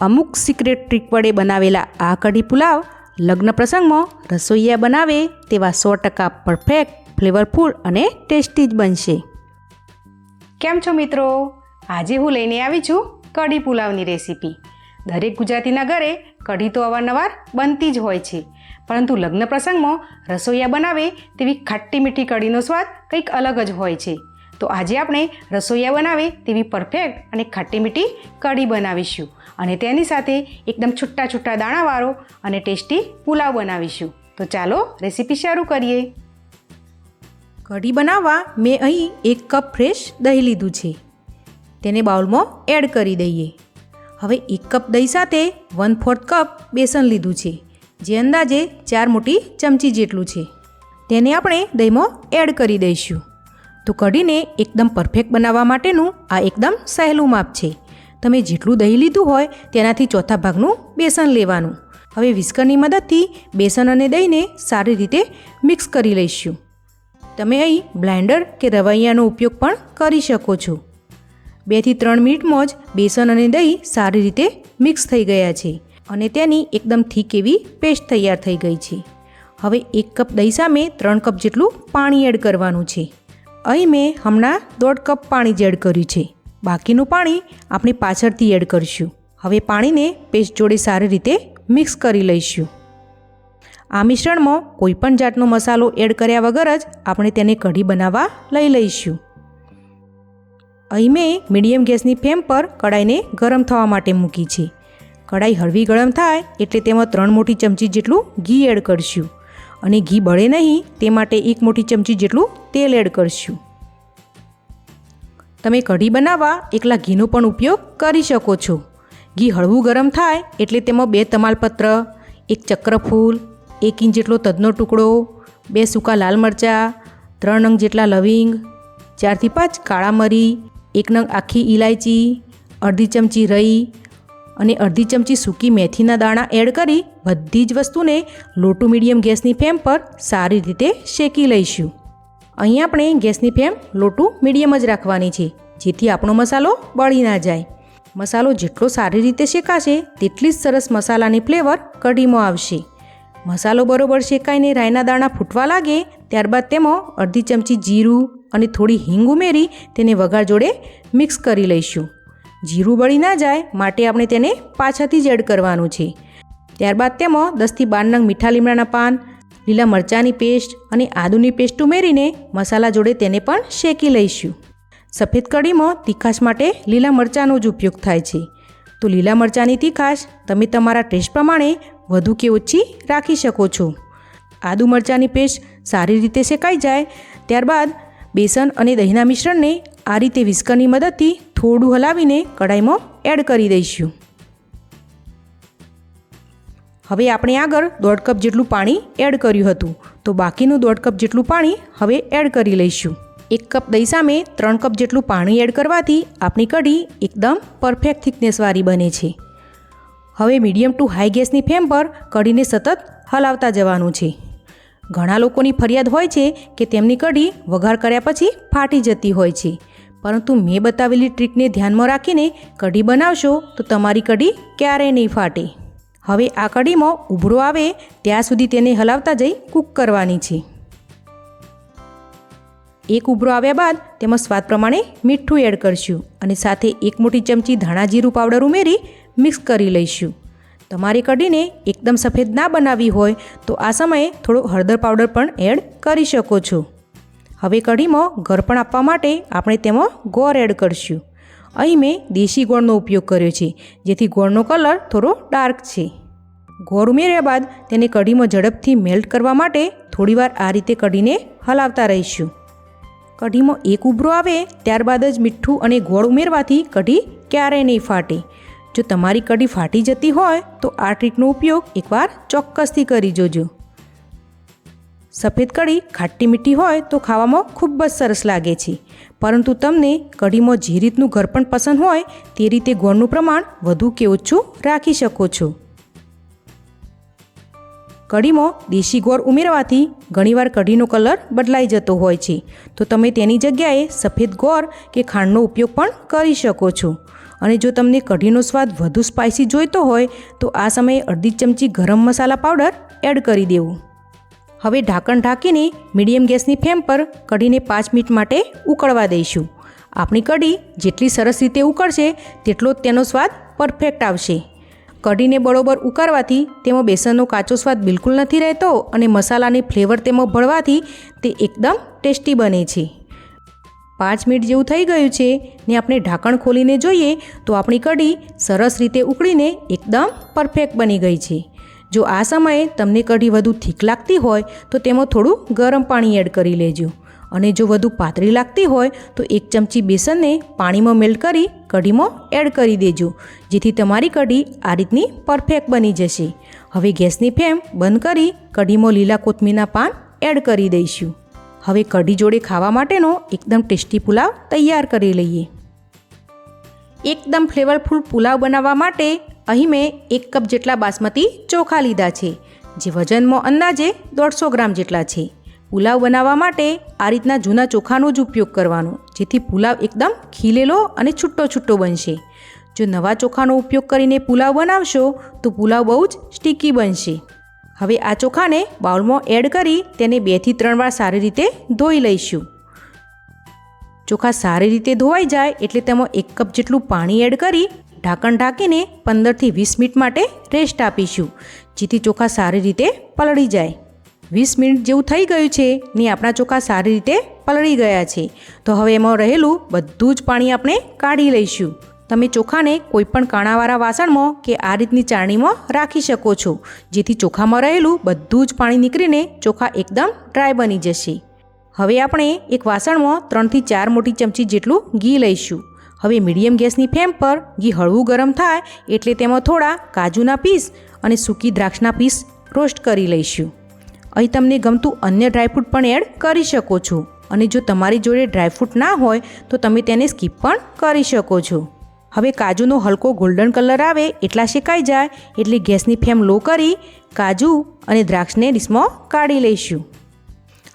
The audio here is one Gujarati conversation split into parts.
અમુક સિક્રેટ ટ્રીક વડે બનાવેલા આ કઢી પુલાવ લગ્ન પ્રસંગમાં રસોઈયા બનાવે તેવા સો ટકા પરફેક્ટ ફ્લેવરફુલ અને ટેસ્ટી જ બનશે. કેમ છો મિત્રો? આજે હું લઈને આવી છું કઢી પુલાવની રેસીપી દરેક ગુજરાતીના ઘરે કઢી તો અવારનવાર બનતી જ હોય છે. પરંતુ લગ્ન પ્રસંગમાં રસોઈયા બનાવે તેવી ખાટી મીઠી કઢીનો સ્વાદ કંઈક અલગ જ હોય છે. તો આજે આપણે રસોઈયા બનાવે તેવી પરફેક્ટ અને ખાટી મીઠી કઢી બનાવીશું. અને તેની સાથે એકદમ છૂટા છૂટા દાણાવાળો અને ટેસ્ટી પુલાવ બનાવીશું. તો ચાલો રેસીપી શરૂ કરીએ. કઢી બનાવવા મેં અહીં એક કપ ફ્રેશ દહીં લીધું છે. તેને બાઉલમાં એડ કરી દઈએ. હવે એક કપ દહીં સાથે વન ફોર્થ કપ બેસન લીધું છે, જે અંદાજે ચાર મોટી ચમચી જેટલું છે. તેને આપણે દહીંમાં એડ કરી દઈશું. તો કઢીને એકદમ પરફેક્ટ બનાવવા માટેનું આ એકદમ સહેલું માપ છે. તમે જેટલું દહીં લીધું હોય તેનાથી ચોથા ભાગનું બેસન લેવાનું. હવે વિસ્કરની મદદથી બેસન અને દહીંને સારી રીતે મિક્સ કરી લઈશું. તમે અહીં બ્લેન્ડર કે રવૈયાનો ઉપયોગ પણ કરી શકો છો. બેથી ત્રણ મિનિટમાં જ બેસન અને દહીં સારી રીતે મિક્સ થઈ ગયા છે અને તેની એકદમ થીક એવી પેસ્ટ તૈયાર થઈ ગઈ છે. હવે એક કપ દહીં સામે ત્રણ કપ જેટલું પાણી એડ કરવાનું છે. અહીં મેં હમણાં દોઢ કપ પાણી જ એડ કર્યું છે. બાકીનું પાણી આપણે પાછળથી એડ કરીશું. હવે પાણીને પેસ્ટ જોડે સારી રીતે મિક્સ કરી લઈશું. આ મિશ્રણમાં કોઈપણ જાતનો મસાલો એડ કર્યા વગર જ આપણે તેને કઢી બનાવવા લઈ લઈશું. અહીં મેં મીડિયમ ગેસની ફ્લેમ પર કડાઈને ગરમ થવા માટે મૂકી છે. કડાઈ હળવી ગરમ થાય એટલે તેમાં ત્રણ મોટી ચમચી જેટલું ઘી એડ કરશું. અને ઘી બળે નહીં, તે માટે એક મોટી ચમચી જેટલું તેલ એડ કરશું. તમે કઢી બનાવવા એકલા ઘીનો પણ ઉપયોગ કરી શકો છો. ઘી હળવું ગરમ થાય એટલે તેમાં બે તમાલપત્ર, એક ચક્રફૂલ, એક ઇંચ જેટલો તદનો ટુકડો, બે સૂકા લાલ મરચાં, ત્રણ નંગ જેટલા લવિંગ, ચારથી પાંચ કાળા મરી, એક નંગ આખી ઇલાયચી અડધી ચમચી રઈ અને અડધી ચમચી સૂકી મેથીના દાણા એડ કરી બધી જ વસ્તુને લોટુ મીડિયમ ગેસની ફ્લેમ પર સારી રીતે શેકી લઈશું. અહીં આપણે ગેસની ફ્લેમ લોટુ મીડિયમ જ રાખવાની છે, જેથી આપણો મસાલો બળી ના જાય. મસાલો જેટલો સારી રીતે શેકાશે તેટલી જ સરસ મસાલાની ફ્લેવર કઢીમાં આવશે. મસાલો બરોબર શેકાઈને રાયના દાણા ફૂટવા લાગે ત્યારબાદ તેમાં અડધી ચમચી જીરું અને થોડી હિંગ ઉમેરી તેને વઘાર જોડે મિક્સ કરી લઈશું. જીરું બળી ના જાય માટે આપણે તેને પાછળથી જ એડ કરવાનું છે. ત્યારબાદ તેમાં દસથી બાર નંગ મીઠા લીમડાના પાન, લીલા મરચાંની પેસ્ટ અને આદુની પેસ્ટ ઉમેરીને મસાલા જોડે તેને પણ શેકી લઈશું. સફેદ કઢીમાં તીખાશ માટે લીલા મરચાંનો જ ઉપયોગ થાય છે. તો લીલા મરચાંની તીખાશ તમે તમારા ટેસ્ટ પ્રમાણે વધુ કે ઓછી રાખી શકો છો. આદુ મરચાંની પેસ્ટ સારી રીતે શેકાઈ જાય, ત્યારબાદ બેસન અને દહીંના મિશ્રણને આ રીતે વિસ્કરની મદદથી થોડું હલાવીને કઢાઈમાં એડ કરી દઈશું. હવે આપણે આગળ દોઢ કપ જેટલું પાણી એડ કર્યું હતું. તો બાકીનું દોઢ કપ જેટલું પાણી હવે એડ કરી લઈશું. એક કપ દહીં સામે ત્રણ કપ જેટલું પાણી એડ કરવાથી આપણી કઢી એકદમ પરફેક્ટ થિકનેસવાળી બને છે. હવે મીડિયમ ટુ હાઈ ગેસની ફ્લેમ પર કઢીને સતત હલાવતા જવાનું છે. ઘણા લોકોની ફરિયાદ હોય છે કે તેમની કઢી વઘાર કર્યા પછી ફાટી જતી હોય છે. પરંતુ મેં બતાવેલી ટ્રીકને ધ્યાનમાં રાખીને કઢી બનાવશો તો તમારી કઢી ક્યારેય નહીં ફાટે. હવે આ કઢીમાં ઉભરો આવે ત્યાં સુધી તેને હલાવતા જઈ કૂક કરવાની છે. એક ઉભરો આવ્યા બાદ તેમાં સ્વાદ પ્રમાણે મીઠું એડ કરશું અને સાથે એક મોટી ચમચી ધાણા જીરું પાવડર ઉમેરી મિક્સ કરી લઈશું. તમારી કઢીને એકદમ સફેદ ના બનાવવી હોય તો આ સમયે થોડો હળદર પાવડર પણ એડ કરી શકો છો. હવે કઢીમાં ગરપણ આપવા માટે આપણે તેમાં ગોળ એડ કરીશું. અહીં મેં દેશી ગોળનો ઉપયોગ કર્યો છે, જેથી ગોળનો કલર થોડો ડાર્ક છે. ગોળ ઉમેર્યા બાદ તેને કઢીમાં ઝડપથી મેલ્ટ કરવા માટે થોડીવાર આ રીતે કઢીને હલાવતા રહીશું. કઢીમાં એક ઉભરો આવે ત્યારબાદ જ મીઠું અને ગોળ ઉમેરવાથી કઢી ક્યારેય નહીં ફાટે. જો તમારી કઢી ફાટી જતી હોય તો આ ટ્રીકનો ઉપયોગ એકવાર ચોક્કસથી કરી જોજો. સફેદ કઢી, ખાટી મીઠી હોય તો ખાવામાં ખૂબ જ સરસ લાગે છે. પરંતુ તમને કઢીમાં જે રીતનું ઘરપણ પસંદ હોય, તે રીતે ગોળનું પ્રમાણ વધુ કે ઓછું રાખી શકો છો. કઢીમાં દેશી ગોળ ઉમેરવાથી ઘણીવાર કઢીનો કલર બદલાઈ જતો હોય છે. તો તમે તેની જગ્યાએ સફેદ ગોળ કે ખાંડનો ઉપયોગ પણ કરી શકો છો. અને જો તમને કઢીનો સ્વાદ વધુ સ્પાઇસી જોઈતો હોય, તો આ સમયે અડધી ચમચી ગરમ મસાલા પાવડર એડ કરી દેવું. હવે ઢાંકણ ઢાંકીને મીડિયમ ગેસની ફ્લેમ પર કઢીને પાંચ મિનિટ માટે ઉકળવા દઈશું. આપણી કઢી જેટલી સરસ રીતે ઉકળશે તેટલો જ તેનો સ્વાદ પરફેક્ટ આવશે. કઢીને બરોબર ઉકાળવાથી તેમાં બેસનનો કાચો સ્વાદ બિલકુલ નથી રહેતો અને મસાલાની ફ્લેવર તેમાં ભળવાથી તે એકદમ ટેસ્ટી બને છે. પાંચ મિનિટ જેવું થઈ ગયું છે ને આપણે ઢાંકણ ખોલીને જોઈએ તો આપણી કઢી સરસ રીતે ઉકળીને એકદમ પરફેક્ટ બની ગઈ છે. જો આ સમયે તમને કઢી વધુ થીક લાગતી હોય, તો તેમાં થોડું ગરમ પાણી એડ કરી લેજો. અને જો વધુ પાતળી લાગતી હોય, તો એક ચમચી બેસનને પાણીમાં મેલ્ટ કરી કઢીમાં એડ કરી દેજો, જેથી તમારી કઢી આ રીતની પરફેક્ટ બની જશે. હવે ગેસની ફ્લેમ બંધ કરી કઢીમાં લીલા કોથમીરના પાન એડ કરી દઈશું. હવે કઢી જોડે ખાવા માટેનો એકદમ ટેસ્ટી પુલાવ તૈયાર કરી લઈએ. એકદમ ફ્લેવરફુલ પુલાવ બનાવવા માટે અહીં મેં એક કપ જેટલા બાસમતી ચોખા લીધા છે, જે વજનમાં અંદાજે દોઢસો ગ્રામ જેટલા છે. પુલાવ બનાવવા માટે આ રીતના જૂના ચોખાનો જ ઉપયોગ કરવાનો, જેથી પુલાવ એકદમ ખીલેલો અને છૂટો છૂટો બનશે. જો નવા ચોખાનો ઉપયોગ કરીને પુલાવ બનાવશો, તો પુલાવ બહુ જ સ્ટીકી બનશે. હવે આ ચોખાને બાઉલમાં એડ કરી તેને બેથી ત્રણ વાર સારી રીતે ધોઈ લઈશું. ચોખા સારી રીતે ધોવાઈ જાય એટલે તેમાં એક કપ જેટલું પાણી એડ કરી ઢાંકણ ઢાંકીને પંદરથી વીસ મિનિટ માટે રેસ્ટ આપીશું. જેથી ચોખા સારી રીતે પલળી જાય. વીસ મિનિટ જેવું થઈ ગયું છે ને આપણા ચોખા સારી રીતે પલળી ગયા છે. તો હવે એમાં રહેલું બધું જ પાણી આપણે કાઢી લઈશું. તમે ચોખાને કોઈપણ કાણાવાળા વાસણમાં કે આ રીતની ચાળણીમાં રાખી શકો છો. જેથી ચોખામાં રહેલું બધું જ પાણી નીકળીને ચોખા એકદમ ડ્રાય બની જશે. હવે આપણે એક વાસણમાં ત્રણથી ચાર મોટી ચમચી જેટલું ઘી લઈશું. હવે મીડિયમ ગેસની ફ્લેમ પર ઘી હળવું ગરમ થાય એટલે તેમાં થોડા કાજુના પીસ અને સૂકી દ્રાક્ષના પીસ રોસ્ટ કરી લઈશું. અહીં તમને ગમતું અન્ય ડ્રાયફ્રૂટ પણ એડ કરી શકો છો. અને જો તમારી જોડે ડ્રાયફ્રૂટ ના હોય, તો તમે તેને સ્કીપ પણ કરી શકો છો. હવે કાજુનો હલકો ગોલ્ડન કલર આવે એટલા શેકાઈ જાય એટલે ગેસની ફ્લેમ લો કરી કાજુ અને દ્રાક્ષને ડીશમાં કાઢી લઈશું.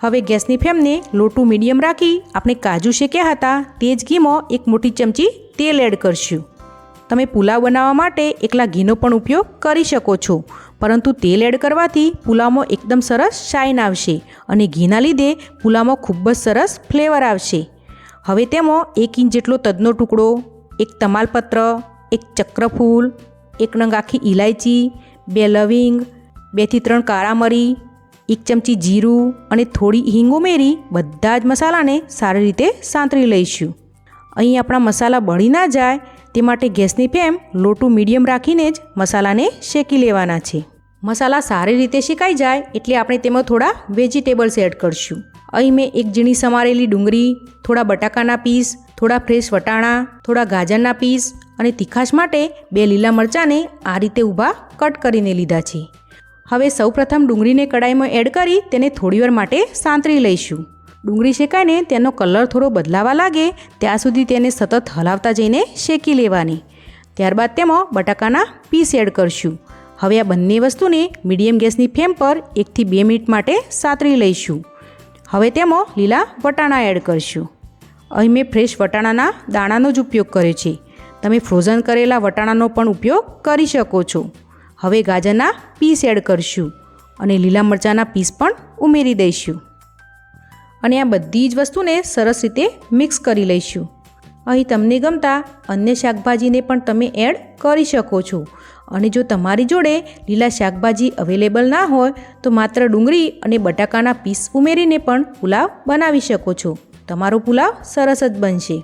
હવે ગેસની ફ્લેમને લોટું મીડિયમ રાખી આપણે કાજુ શેક્યા હતા તે જ ઘીમાં એક મોટી ચમચી તેલ એડ કરશું. તમે પુલાવ બનાવવા માટે એકલા ઘીનો પણ ઉપયોગ કરી શકો છો, પરંતુ તેલ એડ કરવાથી પુલાવમાં એકદમ સરસ શાઇન આવશે અને ઘીના લીધે પુલાવમાં ખૂબ જ સરસ ફ્લેવર આવશે. હવે તેમાં એક ઇંચ જેટલો તદનો ટુકડો, એક તમાલપત્ર, એક ચક્રફૂલ, એક નંગ આખી ઇલાયચી બે લવિંગ બેથી ત્રણ કાળા મરી એક ચમચી જીરું અને થોડી હિંગ ઉમેરી બધા જ મસાલાને સારી રીતે સાંતળી લઈશું. અહીં આપણા મસાલા બળી ના જાય તે માટે ગેસની ફ્લેમ લોટુ મીડિયમ રાખીને જ મસાલાને શેકી લેવાના છે. મસાલા સારી રીતે શેકાઈ જાય એટલે આપણે તેમાં થોડા વેજીટેબલ્સ એડ કરશું. અહીં મેં એક ઝીણી સમારેલી ડુંગળી, થોડા બટાકાના પીસ, થોડા ફ્રેશ વટાણા, થોડા ગાજરના પીસ અને તીખાશ માટે બે લીલા મરચાંને આ રીતે ઊભા કટ કરીને લીધા છે. હવે સૌપ્રથમ ડુંગળીને કડાઈમાં એડ કરી તેને થોડીવાર માટે સાંતળી લઈશું. ડુંગળી શેકાઈને તેનો કલર થોડો બદલાવા લાગે, ત્યાં સુધી તેને સતત હલાવતા જઈને શેકી લેવાની. ત્યારબાદ તેમાં બટાકાના પીસ એડ કરશું. હવે આ બંને વસ્તુને મીડિયમ ગેસની ફ્લેમ પર એકથી બે મિનિટ માટે સાતરી લઈશું. હવે તેમાં લીલા વટાણા એડ કરશું. અહીં મેં ફ્રેશ વટાણાના દાણાનો જ ઉપયોગ કર્યો છે. તમે ફ્રોઝન કરેલા વટાણાનો પણ ઉપયોગ કરી શકો છો. હવે ગાજરના પીસ એડ કરશું અને લીલા મરચાંના પીસ પણ ઉમેરી દઈશું. અને આ બધી જ વસ્તુને સરસ રીતે મિક્સ કરી લઈશું. અહીં તમને ગમતા અન્ય શાકભાજીને પણ તમે એડ કરી શકો છો. અને જો તમારી જોડે લીલા શાકભાજી અવેલેબલ ના હોય, તો માત્ર ડુંગળી અને બટાકાના પીસ ઉમેરીને પણ પુલાવ બનાવી શકો છો. તમારો પુલાવ સરસ જ બનશે.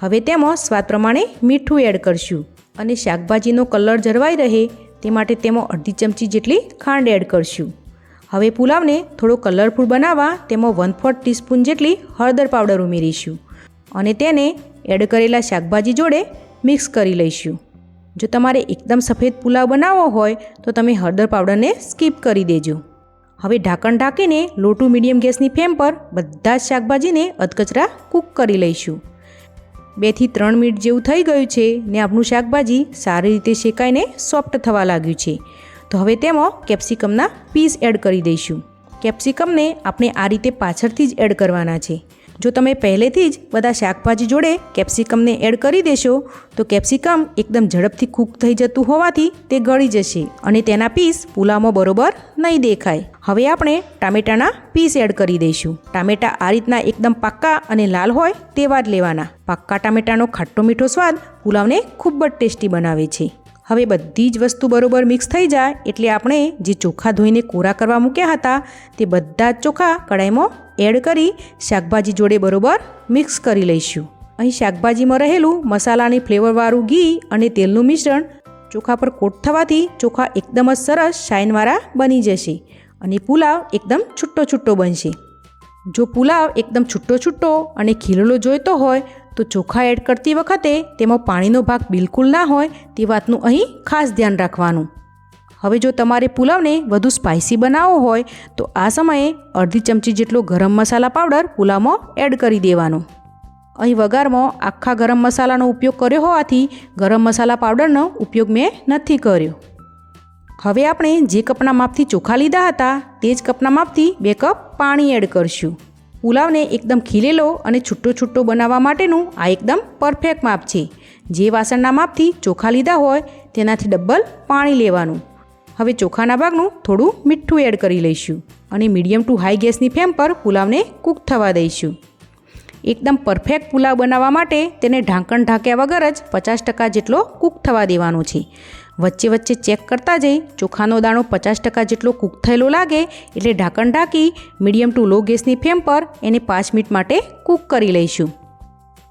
હવે તેમાં સ્વાદ પ્રમાણે મીઠું એડ કરશું અને શાકભાજીનો કલર જળવાઈ રહે તે માટે તેમાં અડધી ચમચી જેટલી ખાંડ એડ કરશું. હવે પુલાવને થોડો કલરફુલ બનાવવા તેમાં વન ફોર્થ ટીસ્પૂન જેટલી હળદર પાવડર ઉમેરીશું અને તેને એડ કરેલા શાકભાજી જોડે મિક્સ કરી લઈશું. જો તમારે એકદમ સફેદ પુલાવ બનાવવો હોય, તો તમે હળદર પાવડરને સ્કીપ કરી દેજો. હવે ઢાંકણ ઢાંકીને લોટુ મીડિયમ ગેસની ફ્લેમ પર બધા જ શાકભાજીને અધકચરા કૂક કરી લઈશું. બેથી ત્રણ મિનિટ જેવું થઈ ગયું છે ને આપણું શાકભાજી સારી રીતે શેકાઈને સોફ્ટ થવા લાગ્યું છે. તો હવે તેમાં કેપ્સિકમના પીસ એડ કરી દઈશું. કેપ્સિકમને આપણે આ રીતે પાછળથી જ એડ કરવાના છે. જો તમે પહેલેથી જ બધા શાકભાજી જોડે કેપ્સિકમને એડ કરી દેશો, તો કેપ્સિકમ એકદમ ઝડપથી કૂક થઈ જતું હોવાથી તે ગળી જશે અને તેના પીસ પુલાવમાં બરોબર નહીં દેખાય. હવે આપણે ટામેટાના પીસ એડ કરી દઈશું. ટામેટા આ રીતના એકદમ પાક્કા અને લાલ હોય તેવા જ લેવાના. પાક્કા ટામેટાનો ખાટ્ટો મીઠો સ્વાદ પુલાવને ખૂબ જ ટેસ્ટી બનાવે છે. હવે બધી જ વસ્તુ બરોબર મિક્સ થઈ જાય એટલે આપણે જે ચોખા ધોઈને કોરા કરવા મૂક્યા હતા, તે બધા જ ચોખા કડાઈમાં એડ કરી શાકભાજી જોડે બરોબર મિક્સ કરી લઈશું. અહીં શાકભાજીમાં રહેલું મસાલાની ફ્લેવરવાળું ઘી અને તેલનું મિશ્રણ ચોખા પર કોટ થવાથી ચોખા એકદમ જ સરસ શાઇનવાળા બની જશે અને પુલાવ એકદમ છૂટો છૂટ્ટો બનશે. જો પુલાવ એકદમ છૂટ્ટો છૂટો અને ખીલેલો જોઈતો હોય તો ચોખા એડ કરતી વખતે તેમાં પાણીનો ભાગ બિલકુલ ના હોય તે વાતનું અહીં ખાસ ધ્યાન રાખવાનું. હવે જો તમારે પુલાવને વધુ સ્પાઇસી બનાવવો હોય, તો આ સમયે અડધી ચમચી જેટલો ગરમ મસાલા પાવડર પુલાવમાં એડ કરી દેવાનો. અહીં વઘારમાં આખા ગરમ મસાલાનો ઉપયોગ કર્યો હોવાથી ગરમ મસાલા પાવડરનો ઉપયોગ મેં નથી કર્યો. હવે આપણે જે કપના માપથી ચોખા લીધા હતા, તે જ કપના માપથી બે કપ પાણી એડ કરશું. પુલાવને એકદમ ખીલેલો અને છૂટો છૂટો બનાવવા માટેનું આ એકદમ પરફેક્ટ માપ છે. જે વાસણના માપથી ચોખા લીધા હોય તેનાથી ડબલ પાણી લેવાનું. હવે ચોખાના ભાગનું થોડું મીઠું એડ કરી લઈશું અને મીડિયમ ટુ હાઈ ગેસની ફ્લેમ પર પુલાવને કૂક થવા દઈશું. એકદમ પરફેક્ટ પુલાવ બનાવવા માટે તેને ઢાંકણ ઢાંક્યા વગર જ પચાસ ટકા જેટલો કૂક થવા દેવાનો છે. વચ્ચે વચ્ચે ચેક કરતા જઈ ચોખાનો દાણો પચાસ ટકા જેટલો કૂક થયેલો લાગે એટલે ઢાંકણ ઢાંકી મીડિયમ ટુ લો ગેસની ફ્લેમ પર એને પાંચ મિનિટ માટે કૂક કરી લઈશું.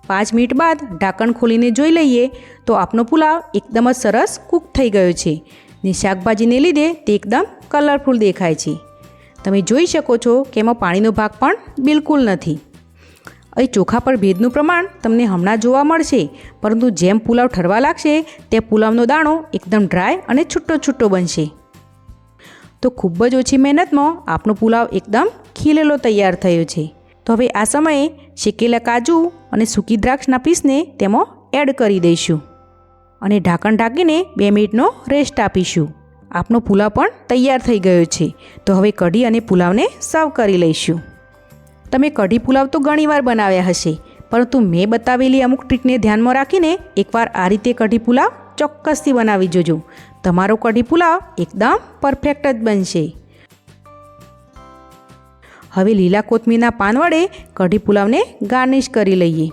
પાંચ મિનિટ બાદ ઢાંકણ ખોલીને જોઈ લઈએ તો આપનો પુલાવ એકદમ જ સરસ કૂક થઈ ગયો છે ને શાકભાજીને લીધે તે એકદમ કલરફુલ દેખાય છે. તમે જોઈ શકો છો કે એમાં પાણીનો ભાગ પણ બિલકુલ નથી. અહીં ચોખા પર ભેજનું પ્રમાણ તમને હમણાં જોવા મળશે. પરંતુ જેમ પુલાવ ઠરવા લાગશે તે પુલાવનો દાણો એકદમ ડ્રાય અને છૂટો છૂટો બનશે. તો ખૂબ જ ઓછી મહેનતમાં આપણો પુલાવ એકદમ ખીલેલો તૈયાર થયો છે. તો હવે આ સમયે શેકેલા કાજુ અને સૂકી દ્રાક્ષના પીસને તેમાં એડ કરી દઈશું. અને ઢાંકણ ઢાંકીને બે મિનિટનો રેસ્ટ આપીશું. આપનો પુલાવ પણ તૈયાર થઈ ગયો છે. તો હવે કઢી અને પુલાવને સર્વ કરી લઈશું. તમે કઢી પુલાવ તો ઘણીવાર બનાવ્યા હશે, પરંતુ મેં બતાવેલી અમુક ટ્રીકને ધ્યાનમાં રાખીને એકવાર આ રીતે કઢી પુલાવ ચોક્કસથી બનાવી જોજો. તમારો કઢી પુલાવ એકદમ પરફેક્ટ જ બનશે. હવે લીલા કોથમીરના પાન વડે કઢી પુલાવને ગાર્નિશ કરી લઈએ.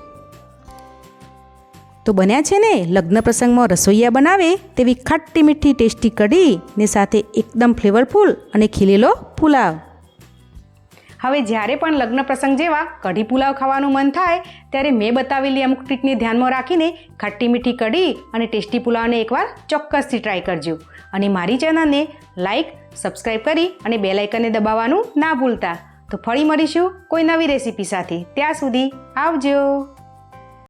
તો બન્યા છે ને, લગ્ન પ્રસંગમાં રસોઈયા બનાવે તેવી ખાટી મીઠી ટેસ્ટી કઢી ને સાથે એકદમ ફ્લેવરફુલ અને ખીલેલો પુલાવ. હવે જ્યારે પણ લગ્ન પ્રસંગ જેવા કઢી પુલાવ ખાવાનું મન થાય, ત્યારે મેં બતાવેલી અમુક ટ્રીકને ધ્યાનમાં રાખીને ખાટી મીઠી કઢી અને ટેસ્ટી પુલાવને એકવાર ચોક્કસથી ટ્રાય કરજો. અને મારી ચેનલને લાઇક સબસ્ક્રાઈબ કરી અને બે લાઇકનને દબાવવાનું ના ભૂલતા. તો ફરી મળીશું કોઈ નવી રેસીપી સાથે. ત્યાં સુધી આવજો.